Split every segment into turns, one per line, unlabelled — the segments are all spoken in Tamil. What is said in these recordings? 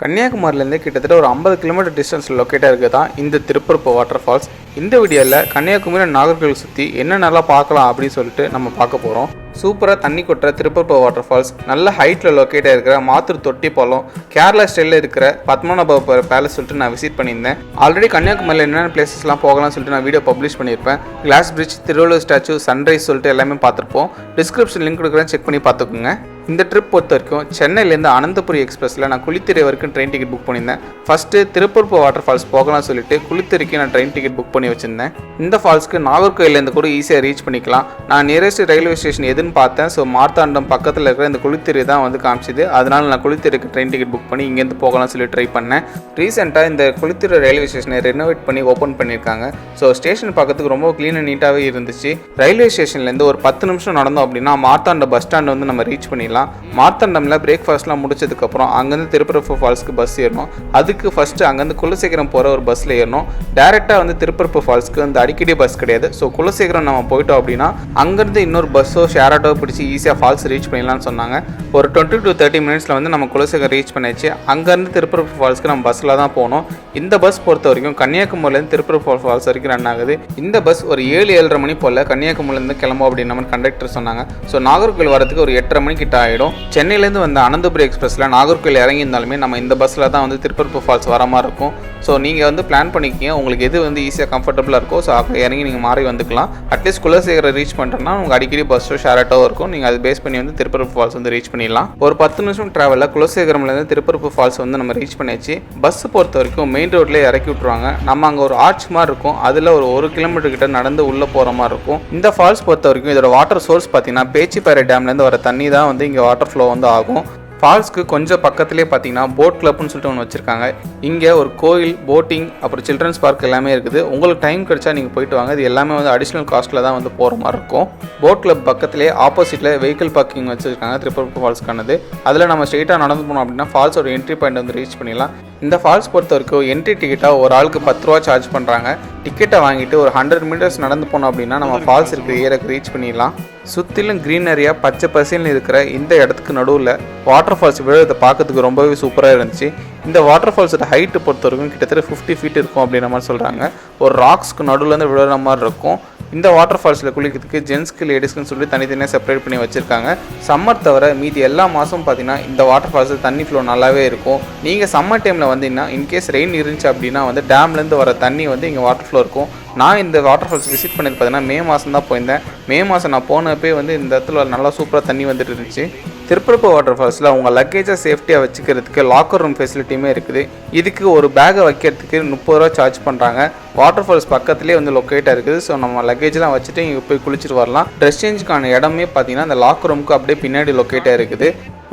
கன்னியாகுமரியிலேருந்து கிட்டத்தட்ட ஒரு ஐம்பது கிலோமீட்டர் டிஸ்டன்ஸில் லொக்கேட்டாக இருக்குது தான் இந்த திருப்பரப்பு வாட்டர் ஃபால்ஸ் இந்த வீடியோவில் கன்னியாகுமரி நாகர்கோவில் சுற்றி என்னென்னலாம் பார்க்கலாம் அப்படின்னு சொல்லிட்டு நம்ம பார்க்க போகிறோம் சூப்பராக தண்ணி கொட்டுற திருப்பரப்பு வாட்டர் ஃபால்ஸ் நல்ல ஹைட்டில் லொக்கேட்டாக இருக்கிற மாத்தூர் தொட்டி பாலம் கேரளா ஸ்டைலில் இருக்கிற பத்மநாப பேலஸ் சொல்லிட்டு நான் விசிட் பண்ணியிருந்தேன். ஆல்ரெடி கன்னியாகுமரியில் என்னென்ன பிளேசஸ்லாம் போகலாம்னு சொல்லிட்டு நான் வீடியோ பப்ளிஷ் பண்ணியிருப்பேன். Glass bridge Thiruvalluvar statue sunrise சொல்லிட்டு எல்லாமே பார்த்துருப்போம். டிஸ்கிரிப்ஷன் லிங்க் கொடுக்குறேன் செக் பண்ணி பார்த்துக்கோங்க. இந்த ட்ரிப் பொறுத்த வரைக்கும் சென்னையிலேருந்து அனந்தபுரி எக்ஸ்பிரஸில் நான் குளித்துறை வரைக்கும் ட்ரெயின் டிக்கெட் புக் பண்ணியிருந்தேன். ஃபஸ்ட்டு திருப்பூர்ப்பு வாட்டர் ஃபால்ஸ் போகலாம்னு சொல்லிட்டு குளித்துறைக்கு நான் ட்ரெயின் டிக்கெட் புக் பண்ணி வச்சுருந்தேன். இந்த ஃபால்ஸ்க்கு நாகர்கோயிலேருந்து கூட ஈஸியாக ரீச் பண்ணிக்கலாம். நான் நியரஸ்ட் ரயில்வே ஸ்டேஷன் எதுன்னு பார்த்தேன். ஸோ மார்த்தாண்டம் பக்கத்தில் இருக்கிற இந்த குளித்துறை தான் வந்து காமிச்சிது. அதனால் நான் குளித்துறைக்கு ட்ரெயின் டிக்கெட் புக் பண்ணி இங்கேருந்து போகலாம்னு சொல்லி ட்ரை பண்ணேன். ரீசெண்டாக இந்த குளித்துறை ரயில்வே ஸ்டேஷனை ரெனோவேட் பண்ணி ஓப்பன் பண்ணியிருக்காங்க. ஸோ ஸ்டேஷன் பக்கத்துக்கு ரொம்ப க்ளீன் அண்ட் நீட்டாகவே இருந்துச்சு. ரயில்வே ஸ்டேஷன்லேருந்து ஒரு பத்து நிமிஷம் நடந்தோம் அப்படின்னா மார்த்தாண்டம் பஸ் ஸ்டாண்ட் வந்து நம்ம ரீச் பண்ணிடலாம். மார்த்தாண்டமில் பிரேக்ஃபாஸ்ட்லாம் முடிச்சதுக்கப்புறம் அங்கேருந்து திருப்பரப்பு ஃபால்ஸ்க்கு பஸ் ஏறணும். அதுக்கு ஃபஸ்ட்டு அங்கேருந்து குலசேகரம் போகிற ஒரு பஸ்ஸில் ஏறணும். டேரெக்டாக வந்து திருப்பரப்பு ஃபால்ஸ்க்கு வந்து அடிக்கடி பஸ் கிடையாது. ஸோ குலசேகரம் நம்ம போயிட்டோம் அப்படின்னா அங்கேருந்து இன்னொரு பஸ்ஸோ ஷேர் ஆட்டோ பிடிச்சி ஈஸியாக ஃபால்ஸ் ரீச் பண்ணிடலாம்னு சொன்னாங்க. ஒரு டுவெண்ட்டி டு தேர்ட்டி மினிட்ஸில் வந்து நம்ம குலசேகரம் ரீச் பண்ணியாச்சு. அங்கேருந்து திருப்பரப்பு ஃபால்ஸ்க்கு நம்ம பஸ்ஸில் தான் போனோம். இந்த பஸ் பொறுத்த வரைக்கும் கன்னியாகுமரியிலேருந்து திருப்பரப்பு ஃபால்ஸ் வரைக்கும் ரன் ஆகுது. இந்த பஸ் ஒரு ஏழு ஏழரை மணி போல் கன்னியாகுமரியிலேருந்து கிளம்பும் அப்படின்னு நம்ம கண்டக்டர் சொன்னாங்க. ஸோ நாகர்கோவில் வரதுக்கு ஒரு எட்டரை மணி கிட்ட ஆகிடும் சென்னையிலேருந்து வந்த அனந்தபுரி எக்ஸ்பிரஸில் நாகர்கோவில் இறங்கியிருந்தாலுமே நம்ம இந்த பஸ்ஸில் தான் வந்து திருப்பரப்பு ஃபால்ஸ் வர மாதிரி இருக்கும். ஸோ நீங்கள் வந்து பிளான் பண்ணிக்கிங்க. உங்களுக்கு எது வந்து ஈஸியாக கம்ஃபர்டபுளாக இருக்கோ ஸோ அப்போ இறங்கி நீங்கள் மாறி வந்துக்கலாம். அட்லீஸ்ட் குலசேகரை ரீச் பண்ணுறேன்னா உங்களுக்கு அடிக்கடி பஸ்ஸோ ஷேர் இருக்கும். நீங்கள் அதை பேஸ் பண்ணி வந்து திருப்பரப்பு ஃபால்ஸ் வந்து ரீச் பண்ணிடலாம். ஒரு பத்து நிமிஷம் ட்ராவலில் குலசேகரம்லேருந்து திருப்பரப்பு ஃபால்ஸ் வந்து நம்ம ரீச் பண்ணியாச்சு. பஸ் பொறுத்த வரைக்கும் மெயின் ரோட்லேயே இறக்கி விட்ருவாங்க நம்ம அங்கே ஒரு ஆர்ச் மாதிரி இருக்கும். அதில் ஒரு ஒரு கிலோமீட்டர் கிட்ட நடந்து உள்ளே போகிற மாதிரி இருக்கும். இந்த ஃபால்ஸ் பொறுத்த வரைக்கும் இதோட வாட்டர் சோர்ஸ் பார்த்தீங்கன்னா பேச்சிப்பாறை டேம்லேருந்து வர தண்ணி தான் வந்து இங்கே இங்கே வாட்டர் ஃப்ளோ வந்து ஆகும். ஃபால்ஸ்க்கு கொஞ்சம் பக்கத்துலேயே பார்த்தீங்கன்னா போட் கிளப்னு சொல்லிட்டு ஒன்று வச்சுருக்காங்க. இங்கே ஒரு கோயில் போட்டிங் அப்புறம் சில்ட்ரன்ஸ் பார்க் எல்லாமே இருக்குது. உங்களுக்கு டைம் கிடைச்சா நீங்கள் போயிட்டு வாங்க. இது எல்லாமே வந்து அடிஷ்னல் காஸ்ட்டில் தான் வந்து போகிற மாதிரி இருக்கும். போட் கிளப் பக்கத்துலேயே ஆப்போசிட்டில் வெஹிக்கிள் பார்க்கிங் வச்சுருக்காங்க திருப்பூர் ஃபால்ஸ்க்கானது அதில் நம்ம ஸ்ட்ரெயிட்டாக நடந்து போனோம் அப்படின்னா ஃபால்ஸோட என்ட்ரி பாயிண்ட் வந்து ரீச் பண்ணிடலாம். இந்த ஃபால்ஸ் பொறுத்த வரைக்கும் என்ட்ரி டிக்கெட்டாக ஒரு ஆளுக்கு பத்து ரூபா சார்ஜ் பண்ணுறாங்க டிக்கெட்டை வாங்கிட்டு ஒரு ஹண்ட்ரட் மீட்டர்ஸ் நடந்து போனோம் அப்படின்னா நம்ம ஃபால்ஸ் இருக்கிற ஏரியாவுக்கு ரீச் பண்ணிடலாம். சுற்றிலும் க்ரீனரியாக பச்சை பசேல்னு இருக்கிற இந்த இடத்துக்கு நடுவில் வாட்டர் ஃபால்ஸ் விழுறதை பார்க்கறதுக்கு ரொம்பவே சூப்பராக இருந்துச்சு. இந்த வாட்டர் ஃபால்ஸோட ஹைட்டு பொறுத்த வரைக்கும் கிட்டத்தட்ட ஃபிஃப்டி ஃபீட் இருக்கும் அப்படின்ற மாதிரி சொல்கிறாங்க ஒரு ராக்ஸ்க்கு நடுவுலேருந்து விழுற மாதிரி இருக்கும். இந்த வாட்டர் ஃபால்ஸில் குளிக்கிறதுக்கு ஜென்ஸ்க்கு லேடிஸ்க்குன்னு சொல்லி தனித்தனியாக செப்பரேட் பண்ணி வச்சுருக்காங்க. சம்மர் தவிர மீதி எல்லா மாதமும் பார்த்தீங்கன்னா இந்த வாட்டர் ஃபால்ஸில் தண்ணி ஃப்ளோ நல்லாவே இருக்கும். நீங்கள் சம்மர் டைமில் வந்தீங்கன்னா இன்கேஸ் ரெயின் இருந்துச்சு அப்படின்னா வந்து டேம்லேருந்து வர தண்ணி வந்து இங்கே வாட்டர் ஃப்ளோ இருக்கும். நான் இந்த வாட்டர் ஃபால்ஸ் விசிட் பண்ணது பார்த்தீங்கன்னா மே மாதம் தான் போயிருந்தேன். மே மாதம் நான் போனப்பே வந்து இந்த இடத்துல நல்லா சூப்பராக தண்ணி வந்துட்டு இருந்துச்சு. திருப்பரப்பு வாட்டர் ஃபால்ஸில் உங்கள் லக்கேஜை சேஃப்டியாக வச்சுக்கிறதுக்கு லாக்கர் ரூம் ஃபெசிலிட்டியுமே இருக்குது. இதுக்கு ஒரு பேக்கை வைக்கிறதுக்கு முப்பது ரூபா சார்ஜ் பண்ணுறாங்க வாட்டர் ஃபால்ஸ் பக்கத்துலேயே வந்து லொக்கேட்டாக இருக்குது. ஸோ நம்ம லக்கேஜ்லாம் வச்சுட்டு இங்கே போய் குளிச்சுட்டு வரலாம். ட்ரெஸ் சேஞ்சுக்கான இடமே பார்த்தீங்கன்னா அந்த லாக்கர் ரூமுக்கு அப்படியே பின்னாடி லொக்கேட்டாக இருக்குது.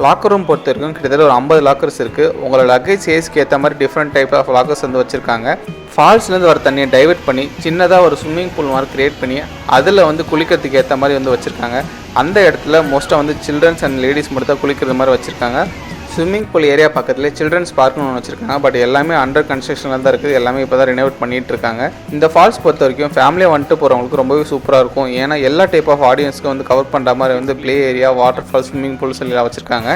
லாக்கர் ரூம் பொறுத்த வரைக்கும் கிட்டத்தட்ட ஒரு ஐம்பது லாக்கர்ஸ் இருக்குது உங்களோட லக்கேஜ் சைஸ்க்கு ஏற்ற மாதிரி டிஃப்ரெண்ட் டைப் ஆஃப் லாக்கர்ஸ் வந்து வச்சுருக்காங்க. ஃபால்ஸ்லேருந்து வர தண்ணியை டைவர்ட் பண்ணி சின்னதாக ஒரு ஸ்விம்மிங் பூல் மாதிரி க்ரியேட் பண்ணி அதில் வந்து குளிக்கிறதுக்கு ஏற்ற மாதிரி வந்து வச்சுருக்காங்க. அந்த இடத்துல மோஸ்ட்டாக வந்து சில்ட்ரன்ஸ் அண்ட் லேடிஸ் மட்டும் தான் குளிக்கிற மாதிரி வச்சுருக்காங்க. ஸ்விம்மிங் பூல் ஏரியா பக்கத்தில் சில்ட்ரன்ஸ் பார்க்னு ஒன்று வச்சிருக்காங்க. பட் எல்லாமே அண்டர் கன்ஸ்ட்ரக்ஷனில் தான் இருக்குது. எல்லாமே இப்போ தான் ரினோவேட் பண்ணிட்டு இருக்காங்க. இந்த ஃபால்ஸ் பொறுத்த வரைக்கும் ஃபேமிலியாக வந்துட்டு போகிறவங்களுக்கு ரொம்பவே சூப்பராக இருக்கும். ஏன்னா எல்லா டைப் ஆஃப் ஆடியன்ஸ்க்கு வந்து கவர் பண்ணுற மாதிரி வந்து play area waterfalls swimming pools எல்லாம் வச்சுருக்காங்க.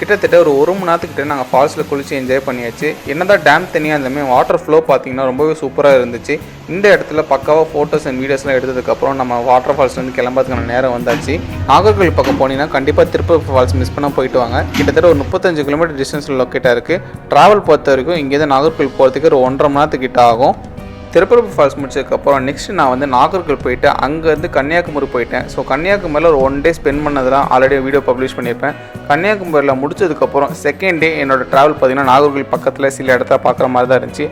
கிட்டத்தட்ட ஒரு ஒரு மணி நேரத்துக்கிட்ட நாங்கள் ஃபால்ஸில் குளித்து என்ஜாய் பண்ணியாச்சு. என்னதான் டேம் தனியாக இருந்தாலுமே வாட்டர் ஃப்ளோ பார்த்தீங்கன்னா ரொம்பவே சூப்பராக இருந்துச்சு. இந்த இடத்துல பக்காவாக ஃபோட்டோஸ் அண்ட் வீடியோஸ்லாம் எடுத்ததுக்கப்புறம் நம்ம வாட்டர் ஃபால்ஸ்லேருந்து கிளம்புறதுக்கான நேரம் வந்தாச்சு. நாகர்கோவில் பக்கம் போனீங்கன்னா கண்டிப்பாக திருப்பூர் ஃபால்ஸ் மிஸ் பண்ணால் போயிட்டு வாங்க. கிட்டத்தட்ட ஒரு முப்பத்தஞ்சு கிலோமீட்டர் டிஸ்டன்ஸில் லொக்கேட்டாக இருக்குது ட்ராவல் பொறுத்த வரைக்கும் இங்கேருந்து நாகர்கோவில் போகிறதுக்கு ஒரு ஒன்றரை மணி நேரத்துக்கிட்ட ஆகும். திருப்பரப்பு ஃபால்ஸ் முடிச்சதுக்கப்புறம் நெக்ஸ்ட் நான் வந்து நாகர்கோவில் போயிட்டு அங்கேருந்து கன்னியாகுமரி போயிட்டேன். ஸோ கன்னியாகுமரியில் ஒரு ஒன் டே ஸ்பெண்ட் பண்ணதெல்லாம் ஆல்ரெடி வீடியோ பப்ளிஷ் பண்ணியிருப்பேன். கன்னியாகுமரியில் முடிச்சதுக்கப்புறம் செகண்ட் டே என்னோட ட்ராவல் பார்த்தீங்கன்னா நாகர்கோவில் பக்கத்தில் சில இடத்த பார்க்குற மாதிரி தான் இருந்துச்சு.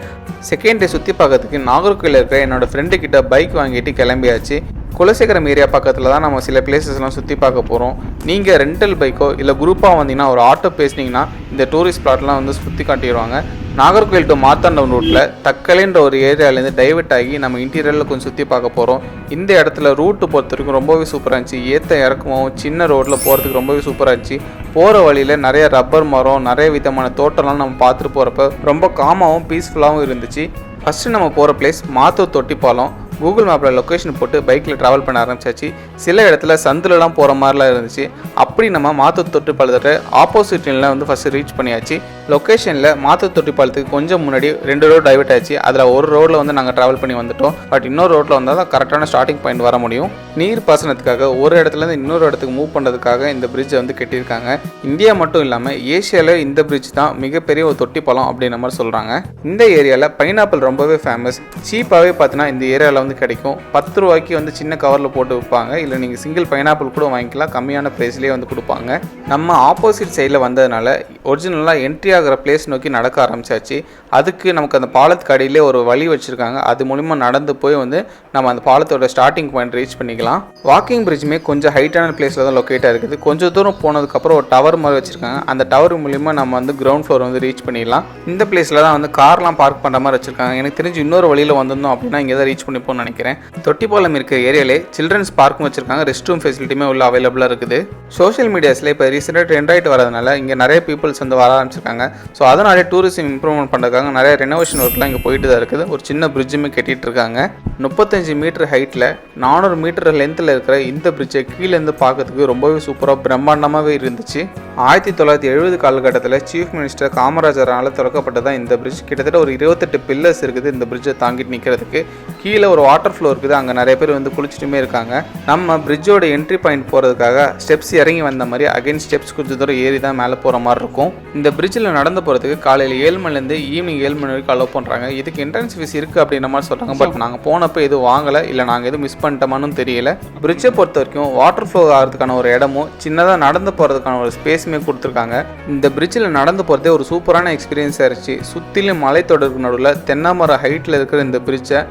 செகண்ட் டே சுற்றி பார்க்கறதுக்கு நாகர்கோவில் இருக்கிற என்னோட ஃப்ரெண்டு கிட்ட பைக் வாங்கிட்டு கிளம்பியாச்சு. குலசேகரம் ஏரியா பக்கத்தில் தான் நம்ம சில பிளேசஸ்லாம் சுற்றி பார்க்க போகிறோம் நீங்கள் ரெண்டல் பைக்கோ இல்லை குரூப்பாக வந்தீங்கன்னா ஒரு ஆட்டோ பேசினீங்கன்னா இந்த டூரிஸ்ட் ப்ளாட்லாம் வந்து சுற்றி காட்டிடுவாங்க. நாகர்கோவில் டு மார்த்தாண்டம் ரூட்டில் தக்கலைன்ற ஒரு ஏரியாவிலேருந்து டைவெர்ட் ஆகி நம்ம இன்டீரியரில் கொஞ்சம் சுற்றி பார்க்க போகிறோம் இந்த இடத்துல ரூட்டு பொறுத்த வரைக்கும் ரொம்பவே சூப்பராக இருந்துச்சு. ஏற்ற இறக்கமாகவும் சின்ன ரோட்டில் போகிறதுக்கு ரொம்பவே சூப்பராக இருந்துச்சு. போகிற வழியில் நிறைய ரப்பர் மரம் நிறைய விதமான தோட்டம்லாம் நம்ம பார்த்துட்டு போகிறப்ப ரொம்ப காமாகவும் பீஸ்ஃபுல்லாகவும் இருந்துச்சு. ஃபஸ்ட்டு நம்ம போகிற பிளேஸ் மாத்தூர் தொட்டிப்பாலம். கூகுள் மேப்பில் லொக்கேஷன் போட்டு பைக்கில் ட்ராவல் பண்ண ஆரம்பிச்சாச்சு. சில இடத்துல சந்துலலாம் போகிற மாதிரிலாம் இருந்துச்சு. அப்படி நம்ம மாத்து தொட்டி பாலத்தை ஆப்போசிட் லைனில் வந்து ஃபஸ்ட்டு ரீச் பண்ணியாச்சு. லொக்கேஷனில் மாத்து தொட்டி பாலத்துக்கு கொஞ்சம் முன்னாடி ரெண்டு ரோடு டைவர்ட் ஆச்சு. அதில் ஒரு ரோட்டில் வந்து நாங்கள் ட்ராவல் பண்ணி வந்துட்டோம். பட் இன்னொரு ரோட்டில் வந்தால் தான் கரெக்டான ஸ்டார்டிங் பாயிண்ட் வர முடியும். நீர் பாசனத்துக்காக ஒரு இடத்துலேருந்து இன்னொரு இடத்துக்கு மூவ் பண்ணுறதுக்காக இந்த பிரிட்ஜை வந்து கட்டியிருக்காங்க. இந்தியா மட்டும் இல்லாமல் ஏஷியாவில் இந்த பிரிட்ஜ் தான் மிகப்பெரிய ஒரு தொட்டி பாலம் அப்படின்ற மாதிரி சொல்கிறாங்க இந்த ஏரியாவில் பைனாப்பிள் ரொம்பவே ஃபேமஸ் சீப்பாகவே பார்த்தீங்கன்னா இந்த ஏரியாவில் வந்து கிடைக்கும். பத்து ரூபாய்க்கு வந்து சின்ன கவரில் போட்டு விற்பாங்க. இல்லை நீங்கள் சிங்கிள் பைனாப்பிள் கூட வாங்கிக்கலாம். கம்மியான ப்ரைஸ்லேயே வந்து கொடுப்பாங்க. நம்ம ஆப்போசிட் சைடில் வந்ததுனால ஒரிஜினலாக என்ட்ரி ஆகிற பிளேஸ் நோக்கி நடக்க ஆரம்பிச்சாச்சு. அதுக்கு நமக்கு அந்த பாலத்துக்கு அடியிலே ஒரு வழி வச்சுருக்காங்க. அது மூலிமா நடந்து போய் வந்து நம்ம அந்த பாலத்தோட ஸ்டார்டிங் பாயிண்ட் ரீச் பண்ணிக்கலாம். வாக்கிங் பிரிட்ஜுமே கொஞ்சம் ஹைட்டான பிளேஸில் தான் லொக்கேட்டாக இருக்குது. கொஞ்சம் தூரம் போனதுக்கப்புறம் ஒரு டவர் மாதிரி வச்சுருக்காங்க. அந்த டவர் மூலிமா நம்ம வந்து கிரவுண்ட் ஃப்ளோர் வந்து ரீச் பண்ணிடலாம். இந்த பிளேஸில் தான் வந்து கார்லாம் பார்க் பண்ணுற மாதிரி வச்சுருக்காங்க. எனக்கு தெரிஞ்சு இன்னொரு வழியில் வந்திருந்தோம் அப்படின்னா இங்கே தான் ரீச் இருக்கும்னு நினைக்கிறேன். தொட்டிப்பாலம் இருக்கிற ஏரியாலே சில்ட்ரன்ஸ் பார்க்கும் வச்சிருக்காங்க. ரெஸ்ட் ரூம் ஃபெசிலிட்டியுமே உள்ள அவைலபிளாக இருக்குது. சோஷியல் மீடியாஸில் இப்போ ரீசெண்டாக ட்ரெண்ட் ஆகிட்டு வரதுனால இங்கே நிறைய பீப்புள்ஸ் வந்து வர ஆரம்பிச்சிருக்காங்க. ஸோ அதனாலே டூரிசம் இம்ப்ரூவ்மெண்ட் பண்ணுறதுக்காக நிறைய ரெனோவேஷன் ஒர்க்லாம் இங்கே போயிட்டு தான் இருக்குது. ஒரு சின்ன பிரிட்ஜுமே கட்டிட்டு இருக்காங்க. முப்பத்தஞ்சு மீட்டர் ஹைட்டில் நானூறு மீட்டர் லென்த்தில் இருக்கிற இந்த பிரிட்ஜை கீழேருந்து பார்க்கறதுக்கு ரொம்பவே சூப்பராக பிரம்மாண்டமாகவே இருந்துச்சு. ஆயிரத்தி தொள்ளாயிரத்தி எழுபது காலகட்டத்தில் சீஃப் மினிஸ்டர் காமராஜரால் திறக்கப்பட்டதான் இந்த பிரிட்ஜ் கிட்டத்தட்ட ஒரு இருபத்தெட்டு பில்லர்ஸ் இருக்குது இந்த பிரிட்ஜை தாங்கிட்டு நிற்கிறதுக்கு கீழே ஒரு வாட்டர் ஃப்ளோ இருக்குது. அங்கே நிறைய பேர் வந்து குளிச்சுட்டுமே இருக்காங்க. நம்ம பிரிட்ஜோட என்ட்ரி பாயிண்ட் போகிறதுக்காக ஸ்டெப்ஸ் இறங்கி வந்த மாதிரி அகைன் ஸ்டெப்ஸ் கொஞ்சம் தூரம் ஏறி தான் மேலே போகிற மாதிரி இருக்கும். இந்த பிரிட்ஜில் நடந்து போகிறதுக்கு காலையில் ஏழு மணிலேருந்து ஈவினிங் ஏழு மணி வரைக்கும் அலோவ் பண்ணுறாங்க இதுக்கு என்ட்ரன்ஸ் ஃபீஸ் இருக்குது அப்படின்ற மாதிரி சொல்கிறாங்க பட் நாங்கள் போனப்போ எதுவும் வாங்கலை. இல்லை நாங்கள் எதுவும் மிஸ் பண்ணிட்டோமான்னு தெரியல. பிரிட்ஜை பொறுத்த வரைக்கும் வாட்டர் ஃப்ளோ ஆகிறதுக்கான ஒரு இடமும் சின்னதாக நடந்து போகிறதுக்கான ஒரு ஸ்பேஸுமே கொடுத்துருக்காங்க. இந்த பிரிட்ஜில் நடந்து போகிறதே ஒரு சூப்பரான எக்ஸ்பீரியன்ஸாக இருந்துச்சு. சுற்றிலும் மலைத்தொடருக்கு நடுவில் தென்னை மரம் ஹைட்டில் இருக்கிற இந்த பிரிட்ஜை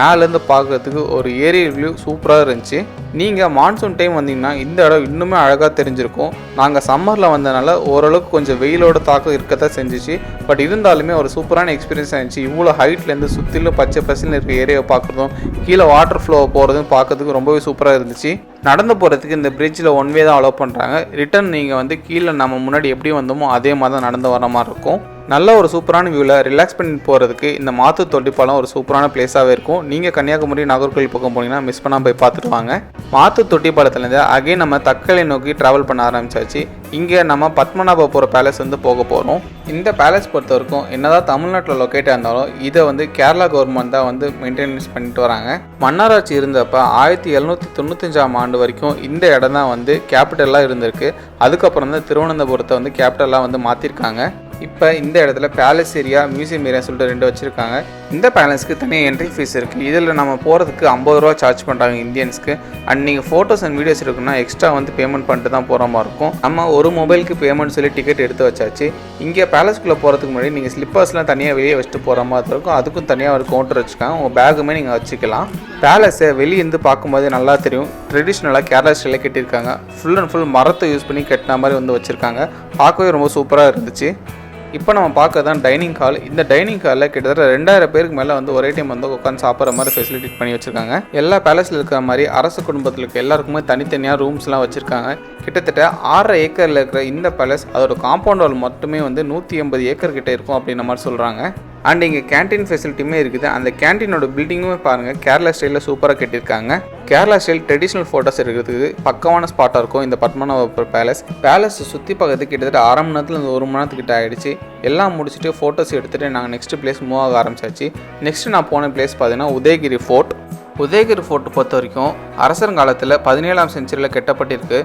மேலேருந்து பார்க்கறதுக்கு ஒரு ஏரியல் வியூ சூப்பராக இருந்துச்சு. நீங்கள் மான்சூன் டைம் வந்தீங்கன்னா இந்த இடம் இன்னுமே அழகாக தெரிஞ்சிருக்கும். நாங்கள் சம்மரில் வந்தனால ஓரளவுக்கு கொஞ்சம் வெயிலோட தாக்கம் இருக்கத்தான் செஞ்சிச்சு. பட் இருந்தாலுமே ஒரு சூப்பரான எக்ஸ்பீரியன்ஸ் ஆயிடுச்சு. இவ்வளோ ஹைட்லேருந்து சுற்றிலும் பச்சை பசுன்னு இருக்க ஏரியாவை பார்க்குறதும் கீழே வாட்டர் ஃப்ளோ போகிறதும் பார்க்கறதுக்கு ரொம்பவே சூப்பராக இருந்துச்சு. நடந்து போகிறதுக்கு இந்த பிரிட்ஜில் ஒன் வே தான் அலோவ் பண்ணுறாங்க ரிட்டர்ன் நீங்கள் வந்து கீழே நம்ம முன்னாடி எப்படி வந்தோமோ அதே மாதிரி தான் நடந்து வர மாதிரி இருக்கும். நல்ல ஒரு சூப்பரான வியூவில் ரிலாக்ஸ் பண்ணி போகிறதுக்கு இந்த மாத்து தொட்டிப்பாலம் ஒரு சூப்பரான பிளேஸாகவே இருக்கும். நீங்கள் கன்னியாகுமரி நாகர்கோவில் பக்கம் போனீங்கன்னா மிஸ் பண்ணாமல் போய் பார்த்துட்டு வாங்க மாத்து தொட்டிப்பாலத்துலேருந்து அகைன் நம்ம தக்கலை நோக்கி ட்ராவல் பண்ண ஆரம்பிச்சாச்சு. இங்கே நம்ம பத்மநாபபுர பேலஸ் வந்து போக போகிறோம் இந்த பேலஸ் பொறுத்த வரைக்கும் என்னதான் தமிழ்நாட்டில் லொக்கேட்டாக இருந்தாலும் இதை வந்து கேரளா கவர்மெண்ட் தான் வந்து மெயின்டெனன்ஸ் பண்ணிட்டு வராங்க. மன்னராட்சி இருந்தப்ப ஆயிரத்தி எழுநூற்றி தொண்ணூத்தஞ்சாம் ஆண்டு வரைக்கும் இந்த இடம் தான் வந்து கேபிட்டலாக இருந்திருக்கு. அதுக்கப்புறம் தான் திருவனந்தபுரத்தை வந்து கேபிட்டலாக வந்து மாற்றிருக்காங்க இப்போ இந்த இடத்துல பேலஸ் ஏரியா மியூசியம் ஏரியா சொல்லிட்டு ரெண்டு வச்சுருக்காங்க. இந்த பேலஸ்க்கு தனியாக என்ட்ரி ஃபீஸ் இருக்குது இதில் நம்ம போகிறதுக்கு ஐம்பது ரூபா சார்ஜ் பண்ணுறாங்க இந்தியன்ஸ்க்கு. அண்ட் நீங்கள் ஃபோட்டோஸ் அண்ட் வீடியோஸ் இருக்குன்னா எக்ஸ்ட்ரா வந்து பேமெண்ட் பண்ணிட்டு தான் போகிற மாதிரி இருக்கும். நம்ம ஒரு மொபைலுக்கு பேமெண்ட் சொல்லி டிக்கெட் எடுத்து வச்சாச்சு. இங்கே பேலஸ்க்குள்ளே போகிறதுக்கு முன்னாடி நீங்கள் ஸ்லிப்பர்ஸ்லாம் தனியாக வெளியே வச்சுட்டு போகிற மாதிரி இருக்கும். அதுக்கும் தனியாக ஒரு கவுண்டர் வச்சுக்காங்க உங்கள் பேகுமே நீங்கள் வச்சுக்கலாம். பேலஸை வெளியேருந்து பார்க்கும்போது நல்லா தெரியும். ட்ரெடிஷ்னலாக கேரளா ஸ்டைலில் கட்டியிருக்காங்க. ஃபுல் அண்ட் ஃபுல் மரத்தை யூஸ் பண்ணி கட்டின மாதிரி வந்து வச்சுருக்காங்க. பார்க்கவே ரொம்ப சூப்பராக இருந்துச்சு. இப்போ நம்ம பார்க்க தான் டைனிங் ஹால் இந்த டைனிங் ஹாலில் கிட்டத்தட்ட ரெண்டாயிரம் பேருக்கு மேலே வந்து ஒரே டைம் வந்து உட்காந்து சாப்பிட்ற மாதிரி ஃபெசிலிட்டி பண்ணி வச்சுருக்காங்க. எல்லா பேலஸில் இருக்கிற மாதிரி அரசு குடும்பத்தில் இருக்க எல்லாருக்குமே தனித்தனியாக ரூம்ஸ்லாம் வச்சுருக்காங்க. கிட்டத்தட்ட ஆறரை ஏக்கரில் இருக்கிற இந்த பேலஸ் அதோட காம்பவுண்ட் வால் மட்டுமே வந்து நூற்றி எண்பது ஏக்கர் கிட்டே இருக்கும் அப்படின்ற மாதிரி சொல்கிறாங்க அண்ட் இங்கே கேண்டீன் ஃபெசிலிட்டியுமே இருக்குது. அந்த கேன்டீனோட பில்டிங்குமே பாருங்கள் கேரளா ஸ்டைலில் சூப்பராக கட்டியிருக்காங்க. கேரளா ஸ்டைல் ட்ரெடிஷ்னல் ஃபோட்டோஸ் எடுக்கிறதுக்கு பக்கமான ஸ்பாட்டாக இருக்கும். இந்த பத்மநாபபுர பேலஸ் பேலஸை சுற்றி பார்க்கறதுக்கு கிட்டத்தட்ட அரை மணி நேரத்தில் இந்த ஒரு மணி நேரத்துக்கிட்ட ஆகிடுச்சு எல்லாம் முடிச்சுட்டு ஃபோட்டோஸ் எடுத்துகிட்டு நாங்கள் நெக்ஸ்ட் பிளேஸ் மூவ் ஆக ஆரம்பிச்சாச்சு. நெக்ஸ்ட் நான் போன பிளேஸ் பார்த்தீங்கன்னா உதயகிரி ஃபோர்ட் உதயகிரி ஃபோர்ட் பொறுத்த வரைக்கும் அரசங்காலத்தில் பதினேழாம் செஞ்சுரியில் கெட்டப்பட்டிருக்கு.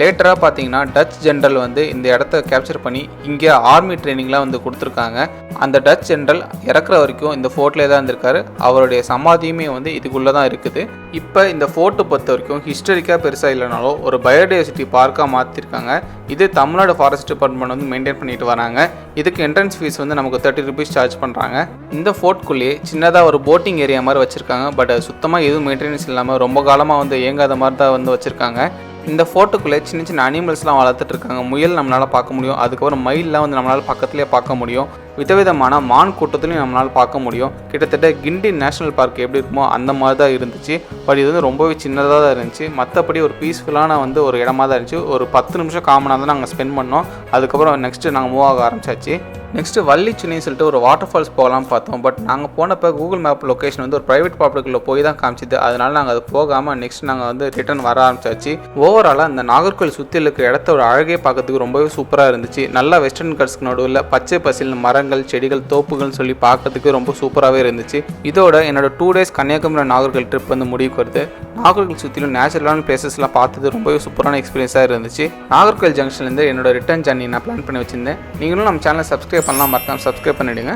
லேட்டராக பார்த்தீங்கன்னா டச் ஜென்ரல் வந்து இந்த இடத்த கேப்சர் பண்ணி இங்கே ஆர்மி ட்ரைனிங்லாம் வந்து கொடுத்துருக்காங்க. அந்த டச் ஜென்ரல் இறக்குற வரைக்கும் இந்த ஃபோர்ட்லேயே தான் இருந்திருக்காரு. அவருடைய சமாதியுமே வந்து இதுக்குள்ளே தான் இருக்குது. இப்போ இந்த ஃபோர்ட்டை பொறுத்த வரைக்கும் ஹிஸ்டரிக்காக பெருசாக இல்லைனாலும் ஒரு பயோடைவர்சிட்டி பார்க்காக மாற்றிருக்காங்க இது தமிழ்நாடு ஃபாரஸ்ட் டிபார்ட்மெண்ட் வந்து மெயின்டைன் பண்ணிட்டு வராங்க. இதுக்கு என்ட்ரன்ஸ் ஃபீஸ் வந்து நமக்கு தேர்ட்டி ருபீஸ் சார்ஜ் பண்ணுறாங்க இந்த ஃபோர்ட்குள்ளேயே சின்னதாக ஒரு போட்டிங் ஏரியா மாதிரி வச்சுருக்காங்க. பட் சுத்தமாக எதுவும் மெயின்டெனன்ஸ் இல்லாமல் ரொம்ப காலமாக வந்து இயங்காத மாதிரி தான் வந்து வச்சுருக்காங்க. இந்த ஃபோட்டோக்குள்ளே சின்ன சின்ன அனிமல்ஸ்லாம் வளர்த்துட்டு இருக்காங்க முயல் நம்மளால் பார்க்க முடியும். அதுக்கப்புறம் மயிலெலாம் வந்து நம்மளால் பக்கத்துலேயே பார்க்க முடியும். விதவிதமான மான் கூட்டத்துலையும் நம்மளால் பார்க்க முடியும். கிட்டத்தட்ட கிண்டி நேஷனல் பார்க் எப்படி இருக்குமோ அந்த மாதிரி தான் இருந்துச்சு. பட் இது வந்து ரொம்பவே சின்னதாக தான் இருந்துச்சு. மற்றபடி ஒரு பீஸ்ஃபுல்லான வந்து ஒரு இடமா தான் இருந்துச்சு. ஒரு பத்து நிமிஷம் காமனாக தான் நாங்கள் ஸ்பெண்ட் பண்ணோம். அதுக்கப்புறம் நெக்ஸ்ட்டு நாங்கள் மூவ் ஆக ஆரம்பிச்சாச்சு. நெக்ஸ்ட்டு வள்ளிச்சுனின்னு சொல்லிட்டு ஒரு வாட்டர் ஃபால்ஸ் போகலாம் பார்த்தோம். பட் நாங்கள் போனப்போ கூகுள் மேப் லொக்கேஷன் வந்து ஒரு ப்ரைவேட் ப்ராப்பர்ட்டிக்குள்ளே போய் தான் காமிச்சிது. அதனால நாங்கள் அது போகாமல் நெக்ஸ்ட் நாங்கள் வந்து ரிட்டர்ன் வர ஆரம்பிச்சாச்சு. ஓவராலாக அந்த நாகர்கோவில் சுற்றி இருக்கிற இடத்தோட அழகே பார்க்கறதுக்கு ரொம்பவே சூப்பராக இருந்துச்சு. நல்லா வெஸ்டர்ன் கட்ஸ்க்கு நடுவில் பச்சை பசில் மரங்கள் செடிகள் தோப்புகள்னு சொல்லி பார்க்கறதுக்கு ரொம்ப சூப்பராகவே இருந்துச்சு. இதோட என்னோட two days Kanyakumari Nagercoil trip வந்து முடிவுக்கு வருது. நாகர்கோவில் சுற்றிலும் நேச்சுரலான பிளேசஸ்லாம் பார்த்தது ரொம்பவே சூப்பரான எக்ஸ்பீரியன்ஸாக இருந்துச்சு. நாகர்கோவில் ஜங்ஷன்லேருந்து என்னோட ரிட்டர்ன் ஜர்னி நான் பிளான் பண்ணி வச்சிருந்தேன். நீங்களும் நம்ம சேனலை சப்ஸ்கிரைப் பண்ணலாம் மறக்காமல் சப்ஸ்கிரைப் பண்ணிவிடுங்க